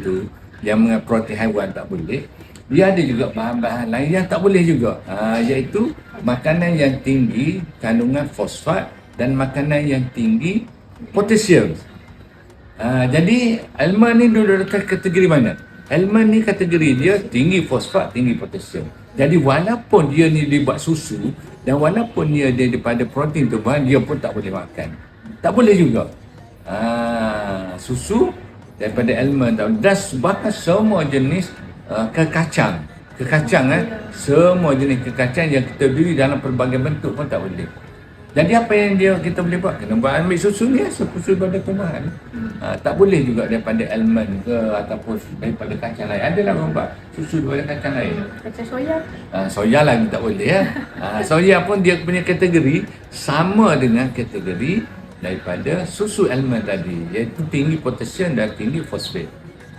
tu yang mengandung protein haiwan tak boleh. Dia ada juga bahan-bahan lain yang tak boleh juga. Ha, iaitu makanan yang tinggi kandungan fosfat dan makanan yang tinggi potasium ha, jadi almond ni duduk dekat kategori mana? almond ni kategori dia tinggi fosfat, tinggi potasium jadi walaupun dia ni dibuat susu dan walaupun dia dia daripada protein tu bahan dia pun tak boleh makan. Tak boleh juga. Ha, susu daripada almond tau. Dan bahkan semua jenis uh, kekacang. Kekacang eh? Semua jenis kekacang yang kita beli dalam pelbagai bentuk pun tak boleh. Jadi apa yang dia kita boleh buat? Kena buat ambil susu ni susu daripada tumbuhan ha, tak boleh juga daripada almond ke ataupun daripada kacang lain. Adalah orang buat susu daripada kacang lain. Kacang soya. ha, soya lagi tak boleh ya ha, soya pun dia punya kategori sama dengan kategori daripada susu almond tadi iaitu tinggi potasium dan tinggi fosfat